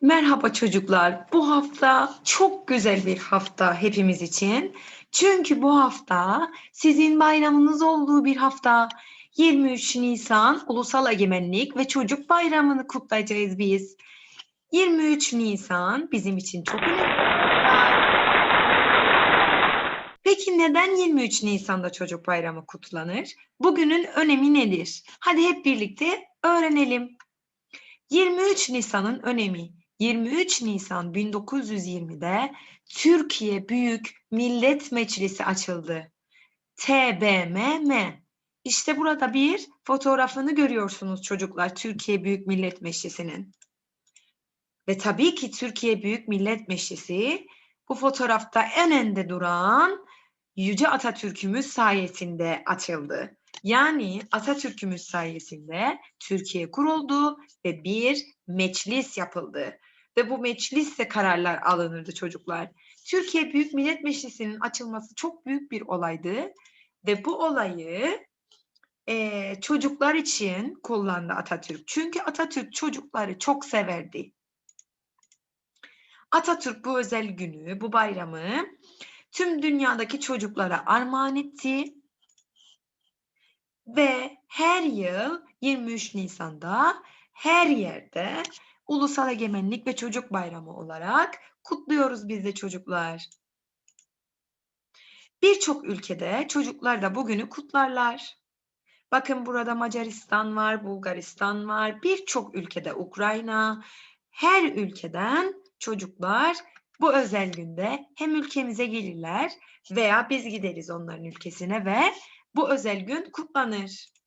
Merhaba çocuklar. Bu hafta çok güzel bir hafta hepimiz için. Çünkü bu hafta sizin bayramınız olduğu bir hafta. 23 Nisan Ulusal Egemenlik ve Çocuk Bayramı'nı kutlayacağız biz. 23 Nisan bizim için çok önemli. Peki neden 23 Nisan'da Çocuk Bayramı kutlanır? Bugünün önemi nedir? Hadi hep birlikte öğrenelim. 23 Nisan'ın önemi. 23 Nisan 1920'de Türkiye Büyük Millet Meclisi açıldı. TBMM. İşte burada bir fotoğrafını görüyorsunuz çocuklar Türkiye Büyük Millet Meclisi'nin. Ve tabii ki Türkiye Büyük Millet Meclisi bu fotoğrafta en önde duran Yüce Atatürk'ümüz sayesinde açıldı. Yani Atatürk'ümüz sayesinde Türkiye kuruldu ve bir meclis yapıldı. Ve bu mecliste kararlar alınırdı çocuklar. Türkiye Büyük Millet Meclisi'nin açılması çok büyük bir olaydı. Ve bu olayı eee, çocuklar için kullandı Atatürk. Çünkü Atatürk çocukları çok severdi. Atatürk bu özel günü, bu bayramı tüm dünyadaki çocuklara armağan etti ve her yıl 23 Nisan'da her yerde Ulusal Egemenlik ve Çocuk Bayramı olarak kutluyoruz biz de çocuklar. Birçok ülkede çocuklar da bugünü kutlarlar. Bakın burada Macaristan var, Bulgaristan var, birçok ülkede Ukrayna, her ülkeden çocuklar bu özel günde hem ülkemize gelirler veya biz gideriz onların ülkesine ve bu özel gün kutlanır.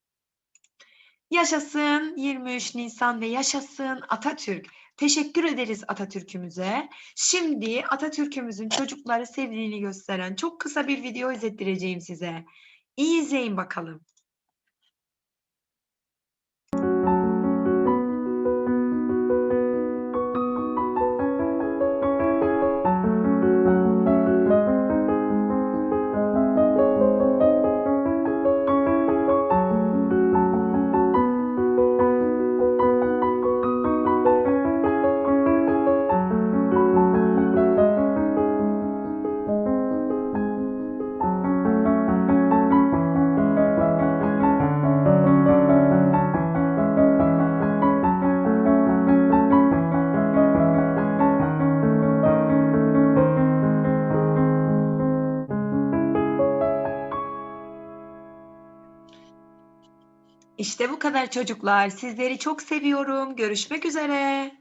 Yaşasın 23 Nisan ve yaşasın Atatürk. Teşekkür ederiz Atatürk'ümüze. Şimdi Atatürk'ümüzün çocukları sevdiğini gösteren çok kısa bir video izlettireceğim size. İyi izleyin bakalım. İşte bu kadar çocuklar. Sizleri çok seviyorum. Görüşmek üzere.